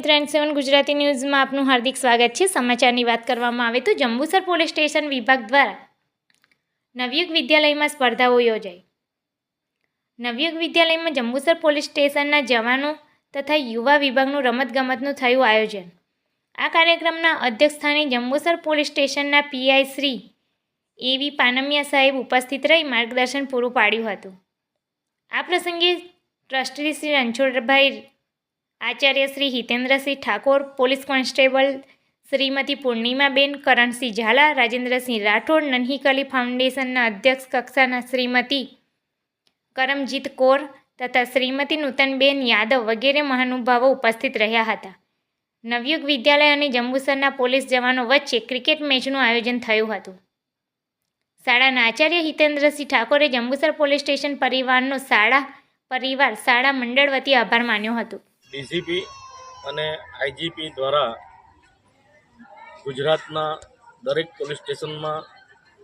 મિત્રો and seven Gujarati ન્યૂઝમાં આપનું હાર્દિક સ્વાગત છે. સમાચારની વાત કરવામાં આવે તો જંબુસર પોલીસ સ્ટેશન વિભાગ દ્વારા નવયુગ વિદ્યાલયમાં સ્પર્ધાઓ યોજાઈ. નવયુગ વિદ્યાલયમાં જંબુસર પોલીસ સ્ટેશનના જવાનો તથા યુવા વિભાગનું રમતગમતનું થયું આયોજન. આ કાર્યક્રમના અધ્યક્ષસ્થાને જંબુસર પોલીસ સ્ટેશનના PI Shri A V Panmiya સાહેબ ઉપસ્થિત રહી માર્ગદર્શન પૂરું પાડ્યું હતું. આ પ્રસંગે ટ્રસ્ટી શ્રી રણછોડભાઈ આચાર્ય શ્રી હિતેન્દ્રસિંહ ઠાકોર, પોલીસ કોન્સ્ટેબલ શ્રીમતી પૂર્ણિમાબેન, કરણસિંહ ઝાલા, રાજેન્દ્રસિંહ રાઠોડ નન્હીકલી ફાઉન્ડેશનના અધ્યક્ષ કક્ષાના શ્રીમતી કરમજીત કૌર તથા શ્રીમતી નૂતનબેન યાદવ વગેરે મહાનુભાવો ઉપસ્થિત રહ્યા હતા. નવયુગ વિદ્યાલય અને જંબુસરના પોલીસ જવાનો વચ્ચે ક્રિકેટ મેચનું આયોજન થયું હતું. શાળાના આચાર્ય હિતેન્દ્રસિંહ ઠાકોરે જંબુસર પોલીસ સ્ટેશન પરિવારનો શાળા પરિવાર શાળા મંડળ વતી આભાર માન્યો હતો. ડીસીપી અને આઈજીપી દ્વારા ગુજરાતના દરેક પોલીસ સ્ટેશનમાં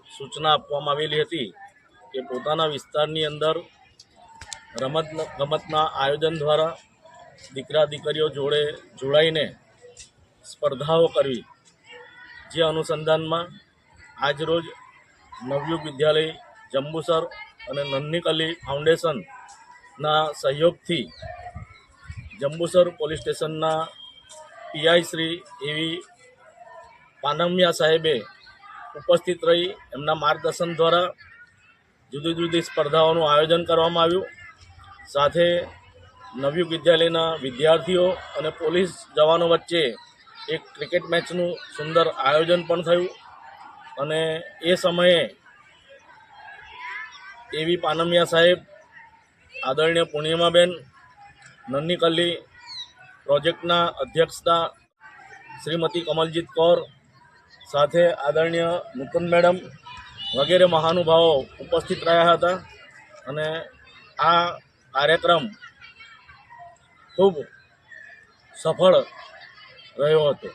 સૂચના આપવામાં આવેલી હતી કે પોતાના વિસ્તારની અંદર રમત ગમતના આયોજન દ્વારા દીકરા દીકરીઓ જોડે જોડાઈને સ્પર્ધાઓ કરવી, જે અનુસંધાનમાં આજરોજ નવયુગ વિદ્યાલય જંબુસર અને નન્નીકલી ફાઉન્ડેશનના સહયોગથી જંબુસર પોલીસ સ્ટેશનના PI Shri A V Panmiya સાહેબે ઉપસ્થિત રહી એમના માર્ગદર્શન દ્વારા જુદી જુદી સ્પર્ધાઓનું આયોજન કરવામાં આવ્યું. સાથે નવયુગ વિદ્યાલયના વિદ્યાર્થીઓ અને પોલીસ જવાનો વચ્ચે એક ક્રિકેટ મેચનું સુંદર આયોજન પણ થયું અને એ સમયે એવી પાનમિયા સાહેબ, આદરણીય પૂર્ણિમાબેન નન્નીકલ્લી પ્રોજેક્ટના અધ્યક્ષતા શ્રીમતી કમલજીત કૌર સાથે આદરણીય નૂતન મેડમ વગેરે મહાનુભાવો ઉપસ્થિત રહ્યા હતા અને આ કાર્યક્રમ ખૂબ સફળ રહ્યો હતો.